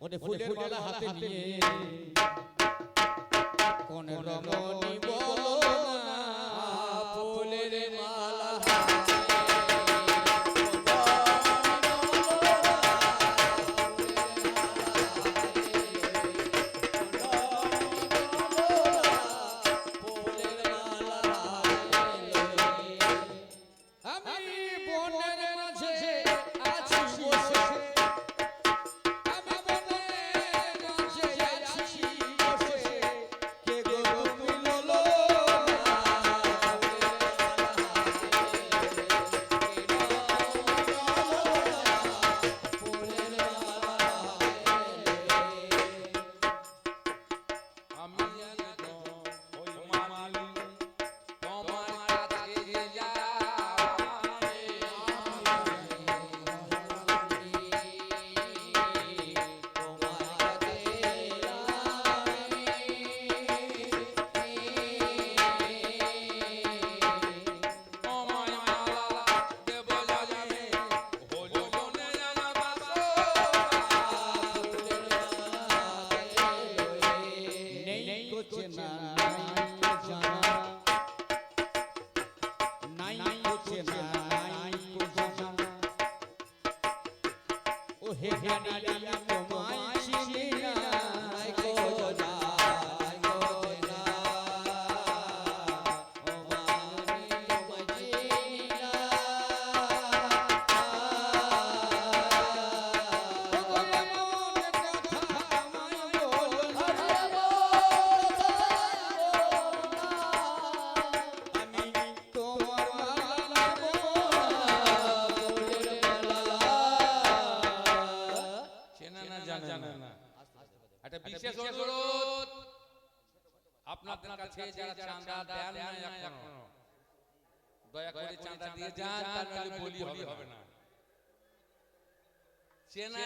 ওরে ফুলের মালা হাতে নিয়ে কোন রমণী বলো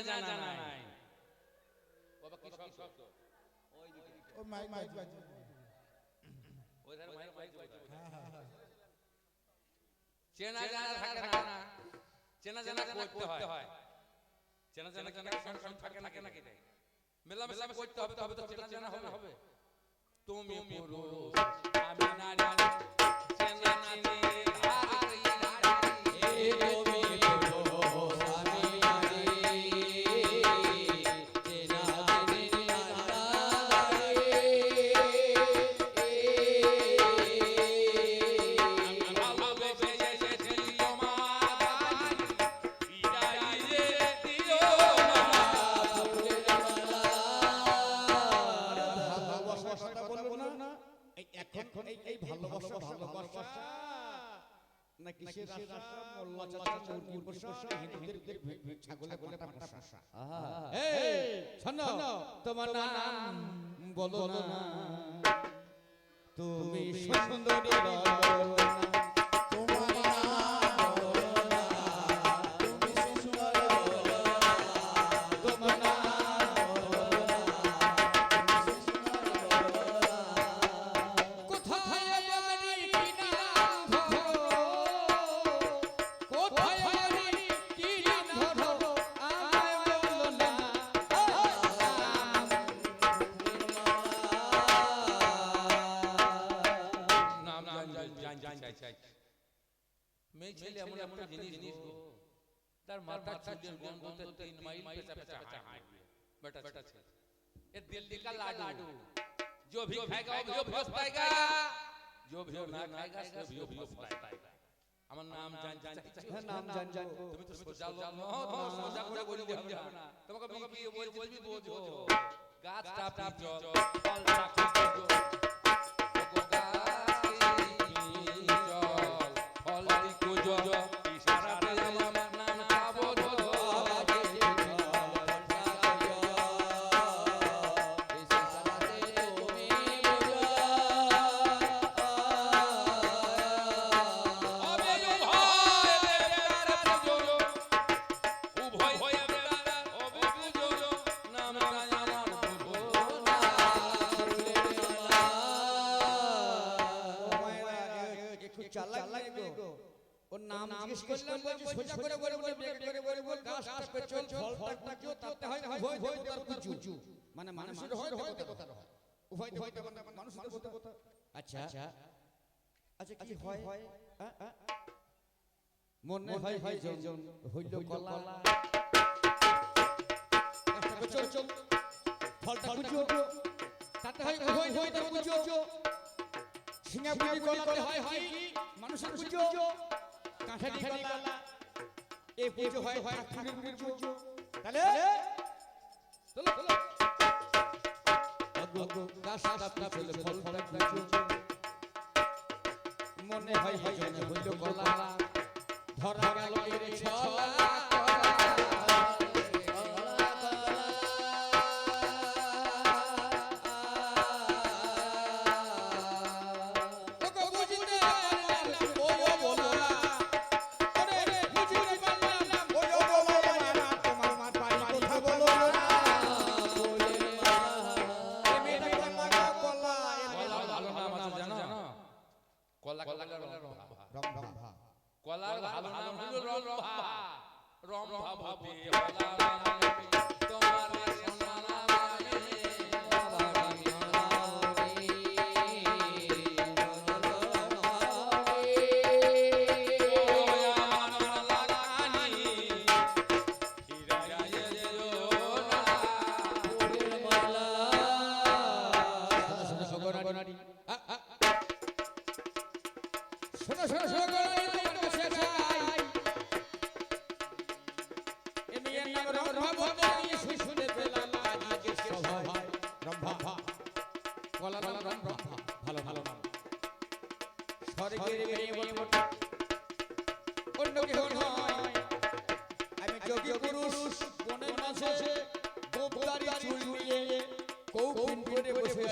জানা নাই। বাবা কি শব্দ? ও মাইক মাইক বাজে ওই ধারে মাইক বাজছে, ওই চেনা জানা থাকে না। চেনা জানা করতে হয়। চেনা জানা জানা সঙ্গে থাকে না কেন কেন মেলামেশা করতে হবে তবে তো চেনা জানা হবে। হবে। তুমি পুরুষ। আমি নারী। মুরগির পোষা হিন্দুদের ছাগলে বলে পাঠা এই শোনো তোমার নাম বলো না। তুমি সুন্দরী ये दिल्ली का लाडू जो भी खाएगा वो भी पछताएगा जो भी ना खाएगा वो भी पछताएगा আমার নাম জান জান হ্যাঁ, নাম জান জান তুমি তো সোজা লোক নও তোমার সোজা করে বলি হবে না তোমাকে আমি কি বলছি বলবি বোঝো গাছটা পিচল ফলটা কুচো ওগো জিজ্ঞেস করলাম বলছি সোজা করে বলে বলে বের করে বলে বলে গাছটা পেছল ফলটা কেউ তাতে হয় উভয় দেবতার পুজো। মানে মানুষের হয় হয় দেবতার হয়। উভয় দেবতা মানে মানুষের দেবতা। আচ্ছা। আচ্ছা। কি হয়? মনে হয় হয় জন হইল কলা। চল। চল। ফলটা পুজো তাতে হয় উভয় দেবতার পুজো। সিঙ্গাপুরি কলাতে হয় হয় মানুষের কাঁঠালি কলা এই পুজো হয় ঠাকুরের পুজো। তাহলে? চলো চলো। মনে হয় হয় হইল ধরা গেল এর ছলা।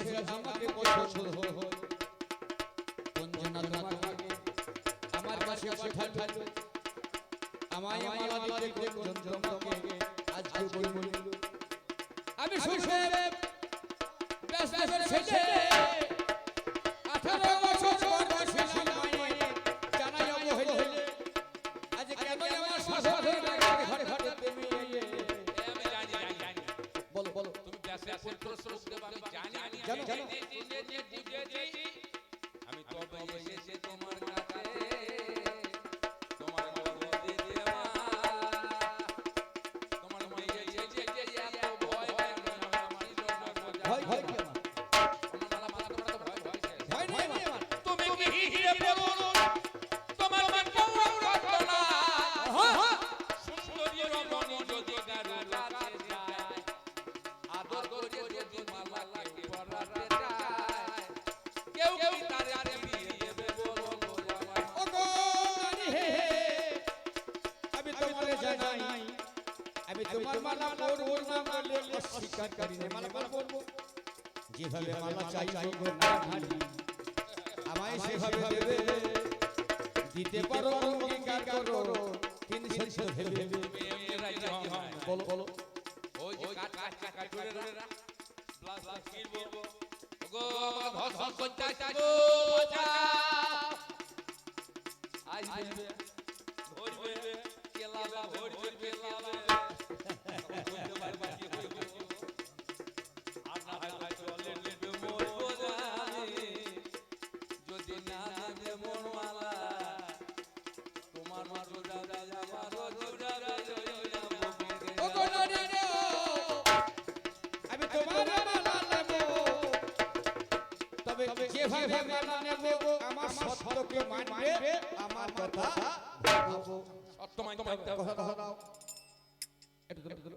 আছি আমাকে পছন্দ হয় কঞ্জনা তোমাকে আমার কাছে আমায় মালা মালা পরবো না বলে অস্বীকার করি না মালা পরবো যেভাবে মালা চাই গো আমায় সেভাবে দেবে। দিতে পারো অঙ্গীকার করো। তিন শেষ ভেবে বলো বলো। ওই যে কাট কাট কাট কাট করে রা ব্লাস ব্লাস কিনবো গো ধস ধস করতে আসব আজ ধরবে কেলাবে ধরবে কেলাবে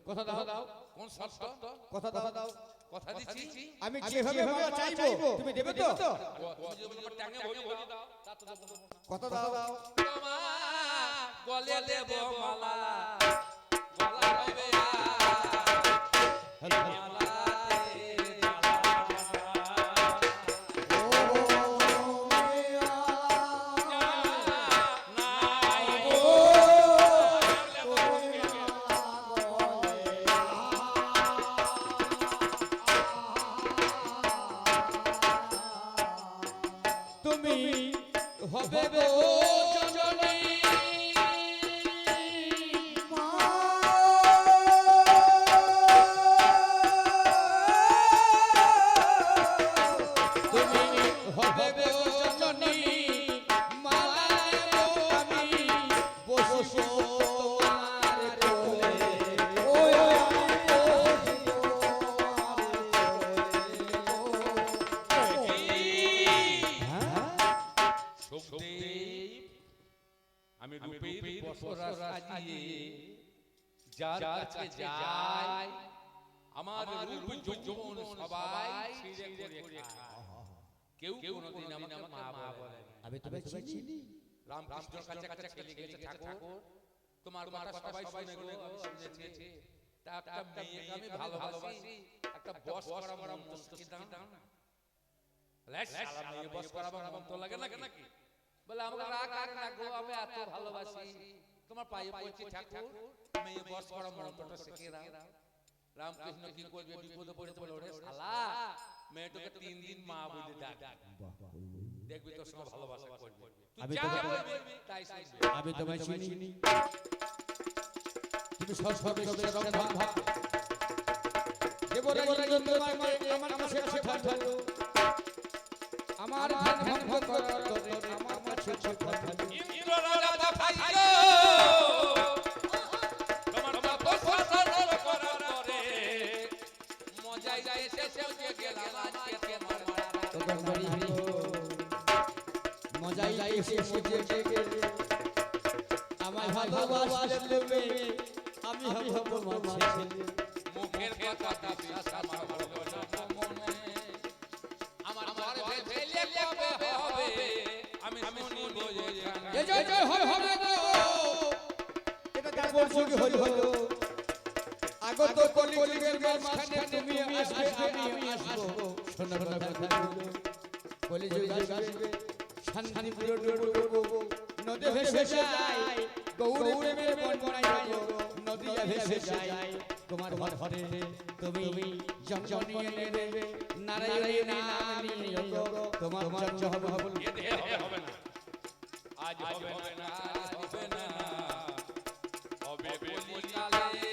কথা সত্য দাও কথা দাও দাও কথা দাও দাও কথা দিচ্ছি আমি যেভাবে তুমি দেবে তো কথা দাও দাও দেব কেউ কোনোদিন আমাকে মা বলে আমি তোমায় চিনি? রামকৃষ্ণর কাছে কাছে খেলে গেছে ঠাকুর তোমার কথা সবাই শুনে গেলে শুনেছে। তা একটা মেয়েকে আমি ভালোবাসি। একটা বস করা বড় মস্তি দাও না। লেস শালা মেয়ে বস করা বড় মন্ত লাগে নাকি নাকি? বলে আমাকে রাগ আর না গো আমি এত ভালোবাসি। তোমার পায়ে পড়ছি ঠাকুর মেয়ে বস করা মন্ত্রটা শিখিয়ে দাও। রামকৃষ্ণ কি করবে? বিপদে পড়ে বলে ওরে শালা মেয়েটাকে তিন দিন মা বলে ডাক। দেখবি তোর সঙ্গে ভালোবাসা করবে। তুই যা বলবি তাই শুনবে। আমি তোমায় চিনি। তুমি দেবরাজ তোমাকে আমার কাছে আমার ভঙ্গ তরে আমার কাছে ইন্দ্র রাজা পাঠাইল এসে মুজে ডেকে আমার ভালোবাসলে আমি হব তোমার ছেলে মুখের কথা বিশ্বাস আমার হলো না। মনে আমার গর্ভে ছেলে কবে হবে। আমি শুনিব এ জয় জয় হবে হবে গো এটা তারপর সঙ্গে হলো। হলো। আগত কলিযুগের মাঝখানে তুমি আসবে আমি আসব। শোনো কথা। জম হবে হবে না। আজ হবে না হবে না। হবে কলিকালে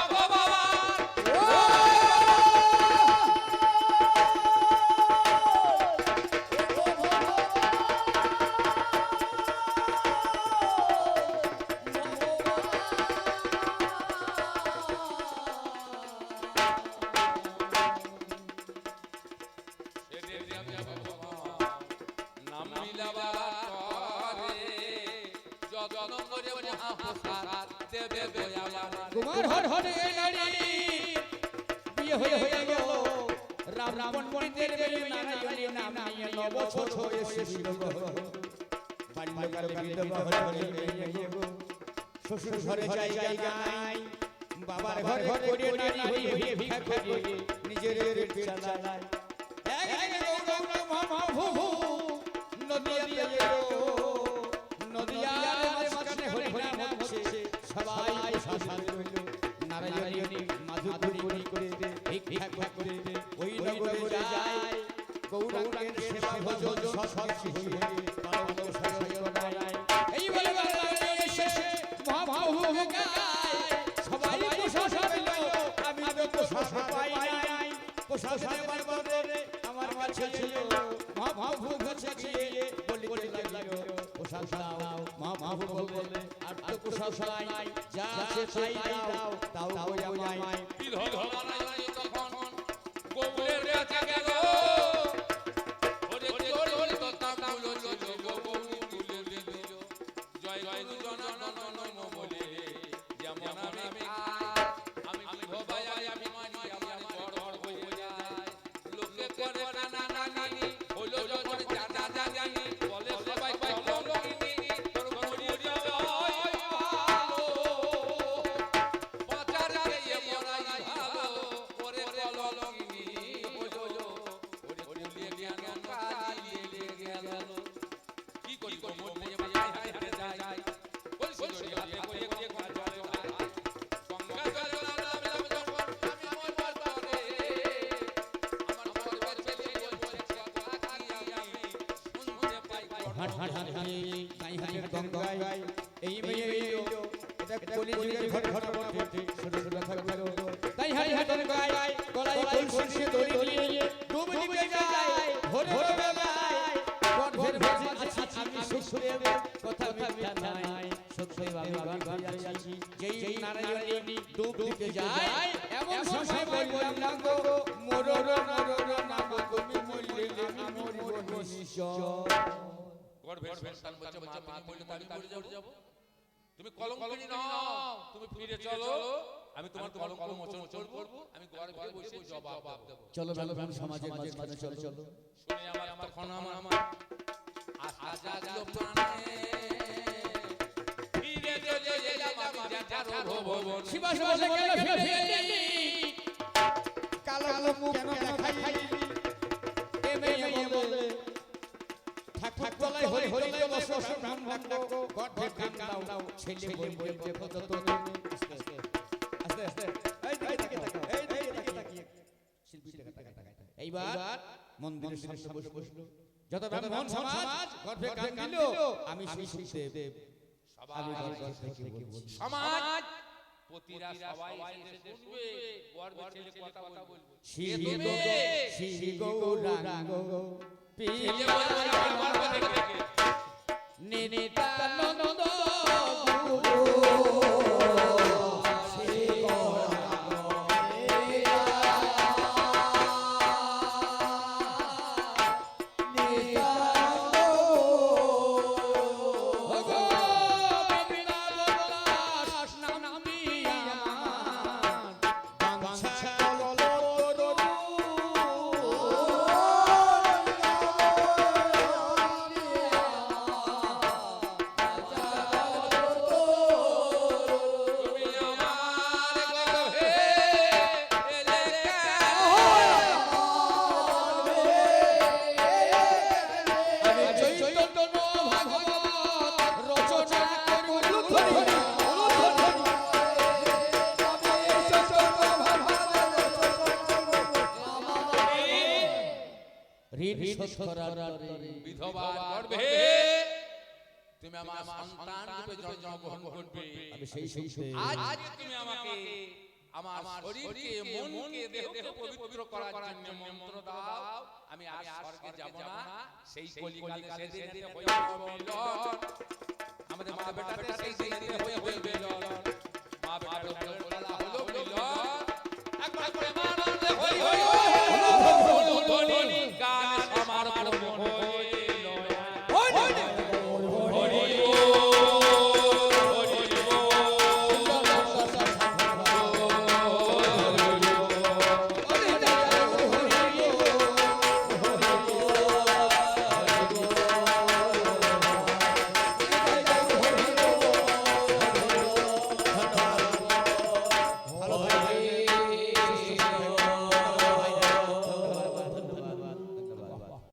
পণ্ডিতের বেলে নারায়ণী নাম নিয়ে নব ছোট এসেছিল বাল্যকালে বিধবা হয়ে হয়ে গো। শ্বশুর ঘরে জায়গা নাই। বাবার ঘরে করে নারী হয়ে ভিক্ষা করে নিজের পেট চালায়। একদিন গৌরব মহাপ্রভু নদিয়াতে এলো নদিয়ার মাঝখানে হরি নাম হচ্ছে। সবাই রইল নারায়ণী মাধুরী করে ভিক্ষা করে পালন সহায় এই বলে বাংলায় শেষে মহাপ্রভু গায় সবাই প্রশংসা পেল আমি তো প্রশংসা পাই নাই প্রশংসা দেবার আমার কাছে ছিল মহাপ্রভু কাছে গিয়ে বলিতে লাগল। প্রশংসা দাও মহাপ্রভু বলে আর তো প্রশংসা নাই যা আছে তাই দাও তাও হাট গাই হাই গঙ্গায় এই মেয়ে এলো এটা কলিযুগের ঘরে ঘরে ঘটে শুনে শুনে থাকবে তাই হাই হাতের গায় গলায় কলসি দড়ি দিয়ে ডুব দিতে যায় ভোর ভোর বেলায়। আছি আমি কথা মিথ্যা নাই। সুখদেব আমি গর্ভে আছি যেই নারায়ণী ডুব দিতে যায় এমন সময় বললাম না গো মোরো রো মোরো রো না গো তুমি মরলে আমি মরিব নিশ্চয়। গর্ভের সন্তান বলছে মা মা বললে তো আমি মরে যাব। তুমি কলঙ্কিনী নও। তুমি ফিরে চলো। আমি তোমার কলঙ্ক মোচন করব। আমি গর্ভে বসে জবাব দেব। চলো চলো সমাজের মাঝখানে চলো। চলো। শুনে আমার তখন আমার আমার আশা জাগলো প্রাণে। ফিরে চলে এলাম আমি জ্যাঠার ভবন শিবা শিবা কেন ফিরে কালো কালো মুখ কেন দেখাই? এ মেয়ে বলে। হরি হরি তো বসো বসো গান গর্ভে গান দাও ছেলে বই বই দেখো তো তো আস্তে আস্তে আস্তে আস্তে এই দিকে তাকাও এই দিকে তাকিয়ে। শিল্পী টাকা টাকা টাকা এইবার মন্দিরের সামনে বসে বসল। যত ব্রাহ্মণ সমাজ গর্ভে গান দিল আমি সেই সুখদেব। আমি গর্ভ থেকে বলছি। সমাজ পতিরা সবাই এসে শুনবে গর্ভে ছেলে কথা বলবে। শ্রী গৌরাঙ্গ। এই যে শোধ করার তরে বিধবা গর্ভে তুমি আমার সন্তান রূপে জন্মগ্রহণ করবে। আমি সেই সেই সেই আজ তুমি আমাকে আমার শরীরকে মনকে দেহকে পবিত্র করার জন্য মন্ত্র দাও। আমি আর স্বর্গে যাব না। সেই কলিকালে মিলন আমাদের মা বেটাতে সেই দিনেতে হইবে মিলন মা বেটার উপর